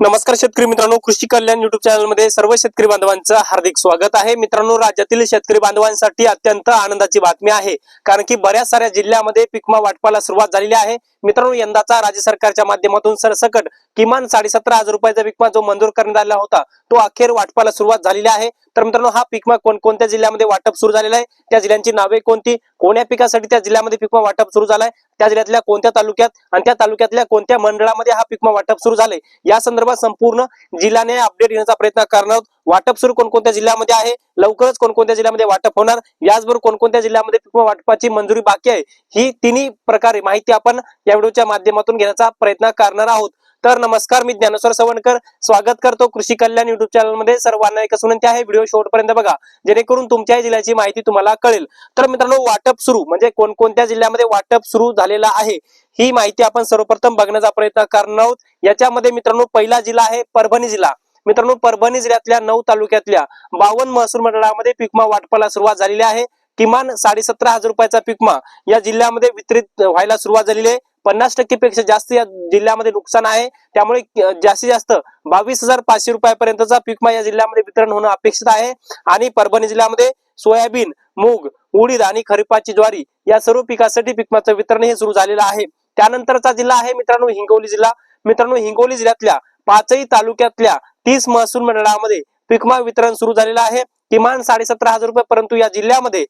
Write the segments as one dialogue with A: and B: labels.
A: नमस्कार शेतकरी मित्रांनो कृषी कल्याण युट्यूब चॅनलमध्ये सर्व शेतकरी बांधवांचं हार्दिक स्वागत आहे. मित्रांनो राज्यातील शेतकरी बांधवांसाठी अत्यंत आनंदाची बातमी आहे. कारण की बऱ्याच साऱ्या जिल्ह्यामध्ये पिकमा वाटपाला सुरुवात झालेली आहे. मित्रांनो यंदाचा राज्य सरकारच्या माध्यमातून सरसकट किमान साडेसतरा हजार रुपयाचा पिकमा जो मंजूर करण्यात आला होता तो अखेर वाटपाला सुरुवात झालेली आहे. तर मित्रांनो हा पिकमा कोणकोणत्या जिल्ह्यामध्ये वाटप सुरू झालेला आहे? त्या जिल्ह्यांची नावे कोणती? कोण्या पिकासाठी त्या जिल्ह्यामध्ये पिकमा वाटप सुरू झालाय? त्या जिल्ह्यातल्या कोणत्या तालुक्यात आणि त्या तालुक्यातल्या कोणत्या मंडळामध्ये हा पिकमा वाटप सुरू झालाय या संदर्भात संपूर्ण जिल्ह्याने अपडेट घेण्याचा प्रयत्न करणार आहोत. वाटप सुरू कोणकोणत्या जिल्ह्यामध्ये आहे? लवकरच कोणकोणत्या जिल्ह्यामध्ये वाटप होणार? याचबरोबर कोणकोणत्या जिल्ह्यामध्ये पिकमा वाटपाची मंजुरी बाकी आहे? ही तिन्ही प्रकारे माहिती आपण या व्हिडिओच्या माध्यमातून घेण्याचा प्रयत्न करणार आहोत. तर नमस्कार मी ज्ञानेश्वर सवणकर. स्वागत करतो कृषी कल्याण युट्यूब चॅनलमध्ये. सर्वांना एक विनंती आहे व्हिडिओ शेवटपर्यंत बघा. जेणेकरून तुमच्या जिल्ह्याची माहिती तुम्हाला कळेल. तर मित्रांनो वाटप सुरू म्हणजे कोणकोणत्या जिल्ह्यामध्ये वाटप सुरू झालेला आहे ही माहिती आपण सर्वप्रथम बघण्याचा प्रयत्न करणार आहोत. याच्यामध्ये मित्रांनो पहिला जिल्हा आहे परभणी जिल्हा. मित्रांनो परभणी जिल्ह्यातल्या नऊ तालुक्यातल्या बावन्न महसूल मंडळामध्ये पिकमा वाटपाला सुरुवात झालेली आहे. किमान साडेसतरा हजार रुपयाचा पिकमा या जिल्ह्यामध्ये वितरित व्हायला सुरुवात झालेली आहे. पन्नास टक्के पेक्षा जास्त या जिल्ह्यामध्ये नुकसान आहे. त्यामुळे जास्तीत जास्त बावीस हजार पाचशे रुपयापर्यंतचा पिकमा या जिल्ह्यामध्ये वितरण होणं अपेक्षित आहे. आणि परभणी जिल्ह्यामध्ये सोयाबीन मूग उडीद आणि खरीपाची ज्वारी या सर्व पिकासाठी पिकमाचं वितरण हे सुरू झालेलं आहे. त्यानंतरचा जिल्हा आहे मित्रांनो हिंगोली जिल्हा. मित्रांनो हिंगोली जिल्ह्यातल्या पाचही तालुक्यातल्या तीस महसूल मंडळामध्ये पिकमा वितरण सुरू झालेलं आहे. किमान साडेसतरा हजार रुपये परंतु या जिल्ह्यामध्ये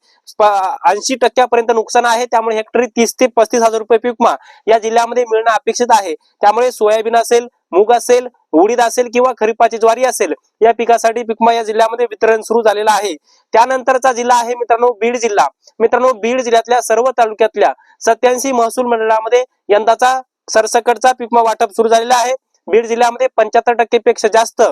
A: ऐंशी टक्क्यापर्यंत नुकसान आहे. त्यामुळे हेक्टरी तीस ते पस्तीस हजार रुपये पिकमा या जिल्ह्यामध्ये मिळणं अपेक्षित आहे. त्यामुळे सोयाबीन असेल मूग असेल उडीद असेल किंवा खरीपाची ज्वारी असेल या पिकासाठी पिकमा या जिल्ह्यामध्ये वितरण सुरू झालेलं आहे. त्यानंतरचा जिल्हा आहे मित्रांनो बीड जिल्हा. मित्रांनो बीड जिल्ह्यातल्या सर्व तालुक्यातल्या सत्याऐंशी महसूल मंडळामध्ये यंदाचा सरसकटचा पिकमा वाटप सुरू झालेला आहे. बीड जिल्ह्यामध्ये पंच्याहत्तर टक्के पेक्षा जास्त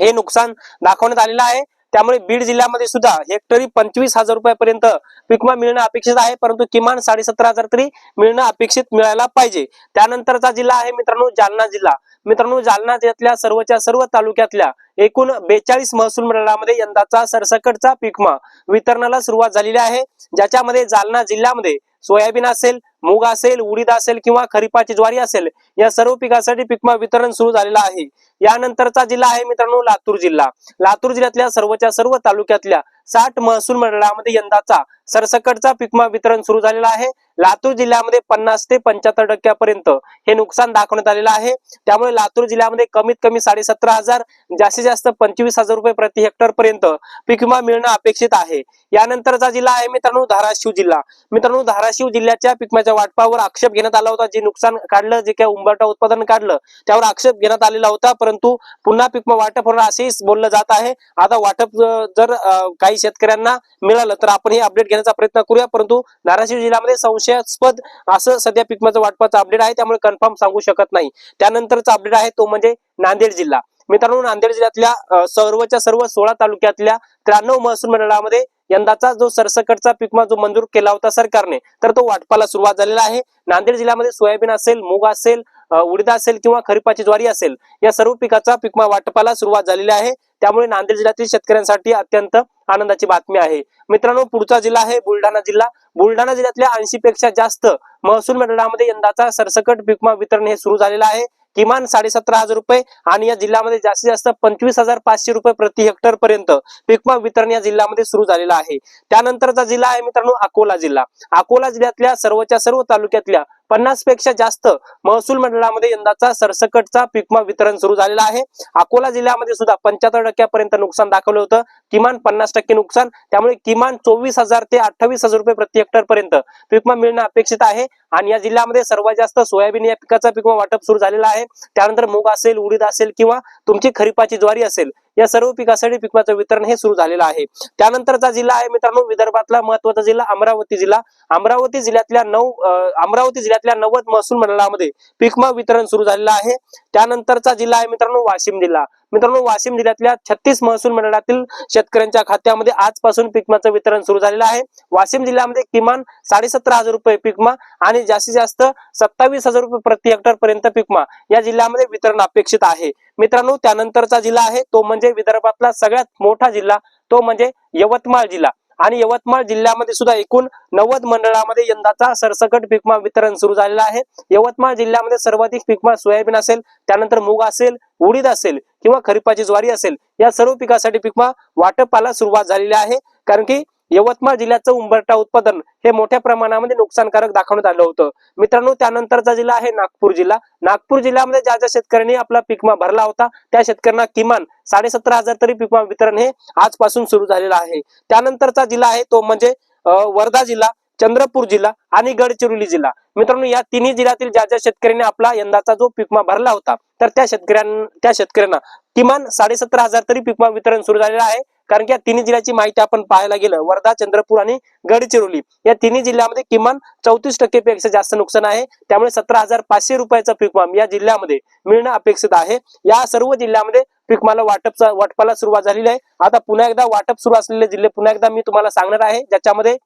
A: हे नुकसान दाखवण्यात आलेलं आहे. त्यामुळे बीड जिल्ह्यामध्ये सुद्धा हेक्टरी पंचवीस हजार रुपयापर्यंत पिकमा मिळणं अपेक्षित आहे परंतु किमान साडेसतरा हजार तरी मिळणं अपेक्षित मिळायला पाहिजे. त्यानंतरचा जिल्हा आहे मित्रांनो जालना जिल्हा. मित्रांनो जालना जिल्ह्यातल्या सर्वच्या सर्व तालुक्यातल्या एकूण बेचाळीस महसूल मंडळामध्ये यंदाचा सरसकटचा पिकमा वितरणाला सुरुवात झालेली आहे. ज्याच्यामध्ये जालना जिल्ह्यामध्ये सोयाबीन असेल मूग असेल उडीद असेल किंवा खरीपाची ज्वारी असेल या सर्व पिकासाठी पिकमा वितरण सुरू झालेलं आहे. यानंतरचा जिल्हा आहे मित्रांनो लातूर जिल्हा. लातूर जिल्ह्यातल्या सर्वच्या सर्व तालुक्यातल्या साठ महसूल मंडळामध्ये यंदाचा सरसकटचा पिकमा वितरण सुरू झालेला आहे. लातूर जिल्ह्यामध्ये पन्नास ते पंच्याहत्तर टक्क्यापर्यंत हे नुकसान दाखवण्यात आलेलं आहे. त्यामुळे लातूर जिल्ह्यामध्ये कमीत कमी साडेसतरा हजार जास्तीत जास्त पंचवीस हजार रुपये प्रति हेक्टर पर्यंत पीक विमा मिळणं अपेक्षित आहे. यानंतरचा जिल्हा आहे मित्रांनो धाराशिव जिल्हा. मित्रांनो धाराशिव जिल्ह्याच्या पिकमाच्या वाटपावर आक्षेप घेण्यात आला होता. जे नुकसान काढलं जे काही उंबरटा उत्पादन काढलं त्यावर आक्षेप घेण्यात आलेला होता. परंतु पुन्हा पिकमा वाटप होणार असेही बोललं जात आहे. आता वाटप जर काही शेतकऱ्यांना मिळालं तर आपण हे अपडेट घेण्याचा प्रयत्न करूया. परंतु धाराशिव जिल्ह्यामध्ये संशयास्पद असं सध्या पिकमाचं वाटपाचं अपडेट आहे त्यामुळे कन्फर्म सांगू शकत नाही. त्यानंतरचा अपडेट आहे तो म्हणजे नांदेड जिल्हा. मित्रांनो नांदेड जिल्ह्यातल्या सर्वच्या सर्व सोळा तालुक्यातल्या त्र्याण्णव महसूल मंडळामध्ये यंदाचा जो सरसकटचा पिकमा जो मंजूर केला होता सरकारने तर तो वाटपाला सुरुवात झालेला आहे. नांदेड जिल्ह्यामध्ये सोयाबीन असेल मूग असेल उडीद असेल किंवा खरीपाची ज्वारी असेल या सर्व पिकाचा पिकमा वाटपाला सुरुवात झालेली आहे. त्यामुळे नांदेड जिल्ह्यातील शेतकऱ्यांसाठी अत्यंत आनंदाची बातमी आहे. मित्रांनो पुढचा जिल्हा आहे बुलढाणा जिल्हा. बुलढाणा जिल्ह्यातल्या ऐंशी पेक्षा जास्त महसूल मंडळामध्ये यंदाचा सरसकट पिकमा वितरण हे सुरू झालेलं आहे. किमान साडेसतरा हजार रुपये आणि या जिल्ह्यामध्ये जास्तीत जास्त पंचवीस हजार पाचशे रुपये प्रति हेक्टर पर्यंत पिकमा वितरण या जिल्ह्यामध्ये सुरू झालेला आहे. त्यानंतरचा जिल्हा आहे मित्रांनो अकोला जिल्हा. अकोला जिल्ह्यातल्या सर्वच्या सर्व तालुक्यातल्या पन्नासपेक्षा जास्त महसूल मंडळामध्ये यंदाचा सरसकटचा पिकमा वितरण सुरू झालेला आहे. अकोला जिल्ह्यामध्ये सुद्धा पंच्याहत्तर टक्क्यापर्यंत नुकसान दाखवलं होतं. किमान पन्नास टक्के नुकसान. त्यामुळे किमान चोवीस हजार ते अठ्ठावीस हजार रुपये प्रति हेक्टर पर्यंत पिकमा मिळणं अपेक्षित आहे. आणि या जिल्ह्यामध्ये सर्वात जास्त सोयाबीन या पिकाचा पिकमा वाटप सुरू झालेला आहे. त्यानंतर मूग असेल उडीद असेल किंवा तुमची खरीपाची ज्वारी असेल या सर्व पिकासाठी पिकमाचं वितरण हे सुरू झालेलं आहे. त्यानंतरचा जिल्हा आहे मित्रांनो विदर्भातला महत्त्वाचा जिल्हा अमरावती जिल्हा. अमरावती जिल्ह्यातल्या नऊ अं, अमरावती जिल्ह्यातल्या नव्वद महसूल मंडळामध्ये पिकमा वितरण सुरू झालेलं आहे. त्यानंतरचा जिल्हा आहे मित्रांनो वाशिम जिल्हा. मित्रांनो वाशिम जिल्ह्यातल्या छत्तीस महसूल मंडळातील शेतकऱ्यांच्या खात्यामध्ये आजपासून पिकमाचं वितरण सुरू झालेलं आहे. वाशिम जिल्ह्यामध्ये किमान साडेसतरा हजार रुपये पिकमा आणि जास्तीत जास्त सत्तावीस हजार रुपये प्रति हेक्टर पर्यंत पिकमा या जिल्ह्यामध्ये वितरण अपेक्षित आहे. मित्रांनो त्यानंतरचा जिल्हा आहे तो म्हणजे विदर्भातला सगळ्यात मोठा जिल्हा तो म्हणजे यवतमाळ जिल्हा. आणि यवतमाळ जिल्ह्यामध्ये सुद्धा एकूण नव्वद मंडळामध्ये यंदाचा सरसकट पीकमा वितरण सुरू झालेला आहे. यवतमाळ जिल्ह्यामध्ये सर्वाधिक पिकमा सोयाबीन असेल त्यानंतर मूग असेल उडीद असेल किंवा खरीपाची ज्वारी असेल या सर्व पिकासाठी पिकमा वाटपाला सुरुवात झालेली आहे. कारण की यवतमाळ जिल्ह्याचं उंबरटा उत्पादन हे मोठ्या प्रमाणामध्ये नुकसानकारक दाखवण्यात आलं होतं. मित्रांनो त्यानंतरचा जिल्हा आहे नागपूर जिल्हा. नागपूर जिल्ह्यामध्ये ज्या ज्या शेतकऱ्यांनी आपला पिकमा भरला होता त्या शेतकऱ्यांना किमान साडेसतरा हजार तरी पिकमा वितरण हे आजपासून सुरू झालेलं आहे. त्यानंतरचा जिल्हा आहे तो म्हणजे वर्धा जिल्हा चंद्रपूर जिल्हा आणि गडचिरोली जिल्हा. मित्रांनो या तिन्ही जिल्ह्यातील ज्या ज्या शेतकऱ्यांनी आपला यंदाचा जो पिकमा भरला होता तर त्या शेतकऱ्यांना त्या शेतकऱ्यांना किमान साडेसतरा हजार तरी पिकमा वितरण सुरू झालेलं आहे. कारण की या तिन्ही जिल्ह्याची माहिती आपण पाहायला गेलं वर्धा चंद्रपूर आणि गडचिरोली. या तिन्ही जिल्ह्यामध्ये किमान चौतीस टक्के पेक्षा जास्त नुकसान आहे. त्यामुळे सतरा हजार पाचशे रुपयाचा पीकमाम या जिल्ह्यामध्ये मिळणं अपेक्षित आहे. या सर्व जिल्ह्यामध्ये पीकमाला वाटपचा वाटपाला सुरुवात झालेली आहे. आता पुन्हा एकदा वाटप सुरू असलेले जिल्हे पुन्हा एकदा मी तुम्हाला सांगणार आहे ज्याच्यामध्ये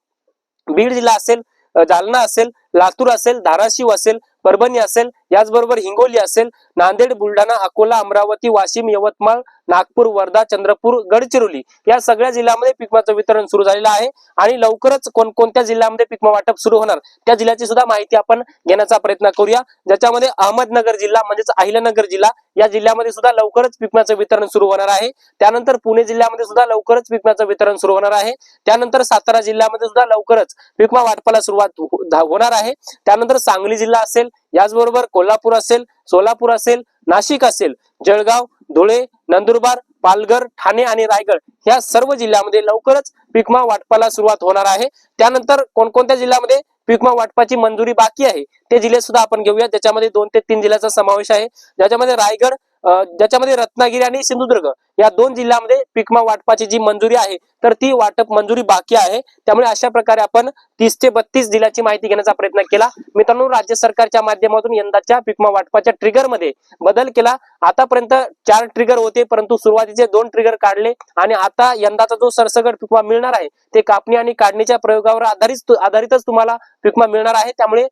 A: बीड जिल्हा असेल जालना असेल लातूर असेल धाराशिव असेल परभणी असेल याचबरोबर हिंगोली असेल नांदेड बुलढाणा अकोला अमरावती वाशिम यवतमाळ नागपूर वर्धा चंद्रपूर गडचिरोली या सगळ्या जिल्ह्यामध्ये पिकमाचं वितरण सुरू झालेलं आहे आणि लवकरच कोणकोणत्या जिल्ह्यामध्ये पिकमा वाटप सुरू होणार त्या जिल्ह्याची सुद्धा माहिती आपण घेण्याचा प्रयत्न करूया. ज्याच्यामध्ये अहमदनगर जिल्हा म्हणजेच अहिल्यानगर जिल्हा या जिल्ह्यामध्ये सुद्धा लवकरच पिकमाचं वितरण सुरू होणार आहे. त्यानंतर पुणे जिल्ह्यामध्ये सुद्धा लवकरच पिकमाचं वितरण सुरू होणार आहे. त्यानंतर सातारा जिल्ह्यामध्ये सुद्धा लवकरच पिकमा वाटपाला सुरुवात हो-, होणार आहे. त्यानंतर सांगली जिल्हा असेल याचबरोबर कोल्हापूर असेल सोलापूर असेल नाशिक असेल जळगाव धुळे नंदुरबार पालघर ठाणे आणि रायगड या सर्व जिल्ह्यामध्ये लवकरच पिकमा वाटपाला सुरुवात होणार आहे. त्यानंतर कोणकोणत्या जिल्ह्यामध्ये पिकमा वाटपाची मंजुरी बाकी आहे ते जिल्हे सुद्धा आपण घेऊया. ज्याच्यामध्ये दोन ते तीन जिल्ह्याचा समावेश आहे. ज्याच्यामध्ये रायगड ज्याच्यामध्ये रत्नागिरी आणि सिंधुदुर्ग या दोन जिल्ह्यामध्ये पिकमा वाटपाची जी मंजुरी आहे तर ती वाटप मंजुरी बाकी आहे. त्यामुळे अशा प्रकारे आपण तीस ते बत्तीस जिल्ह्याची माहिती घेण्याचा प्रयत्न केला. मित्रांनो राज्य सरकारच्या माध्यमातून यंदाच्या पिकमा वाटपाच्या ट्रिगरमध्ये बदल केला. आतापर्यंत चार ट्रिगर होते परंतु सुरुवातीचे दोन ट्रिगर काढले आणि आता यंदाचा जो सरसगड पिकमा मिळणार आहे ते कापणी आणि काढणीच्या प्रयोगावर आधारित आधारितच तुम्हाला पिकमा मिळणार आहे. त्यामुळे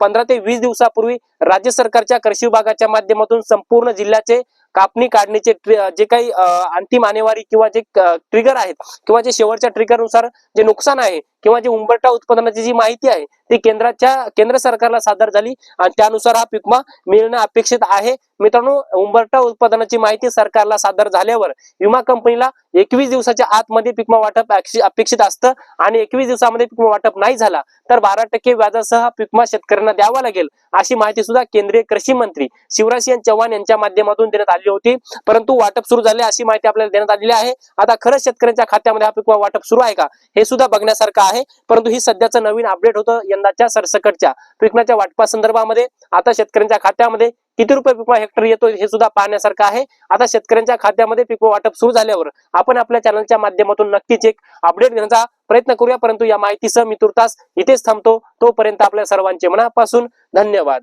A: पंधरा ते वीस दिवसापूर्वी राज्य सरकारच्या कृषी विभागाच्या माध्यमातून संपूर्ण जिल्ह्याचे कापणी काढणीचे जे काही अंतिम आणेवारी किंवा जे ट्रिगर आहेत किंवा जे शेवटच्या ट्रिगरनुसार जे नुकसान आहे किंवा जे उंबरटा उत्पादनाची जी माहिती आहे ती केंद्राच्या केंद्र सरकारला सादर झाली आणि त्यानुसार हा पिकमा मिळणं अपेक्षित आहे. मित्रांनो उंबरटा उत्पादनाची माहिती सरकारला सादर झाल्यावर विमा कंपनीला एकवीस दिवसाच्या आतमध्ये पिकमा वाटप अपेक्षित असतं आणि एकवीस दिवसामध्ये पिकमा वाटप नाही झाला तर बारा टक्के व्याजासह हा पिकमा शेतकऱ्यांना द्यावा लागेल अशी माहिती सुद्धा केंद्रीय कृषी मंत्री शिवराज सिंह चव्हाण यांच्या माध्यमातून देण्यात आली होती. परंतु वाटप सुरू झाले अशी माहिती आपल्याला देण्यात आलेली आहे. आता खरंच शेतकऱ्यांच्या खात्यामध्ये हा पिकमा वाटप सुरू आहे का हे सुद्धा बघण्यासारखं आहे. परंतु ही सध्याचं नवीन अपडेट होतं यंदाच्या सरसकटच्या. पिकण्याच्या वाटपा संदर्भामध्ये आता शेतकऱ्यांच्या खात्यामध्ये किती रुपये पिकवा हेक्टर येतो हे सुद्धा पाहण्यासारखं आहे. आता शेतकऱ्यांच्या खात्यामध्ये पिकवा वाटप सुरू झाल्यावर आपण आपल्या चॅनलच्या माध्यमातून नक्कीच एक अपडेट घेण्याचा प्रयत्न करूया. परंतु या माहितीसह मी तुर्तास इथेच थांबतो. तोपर्यंत आपल्या सर्वांचे मनापासून धन्यवाद.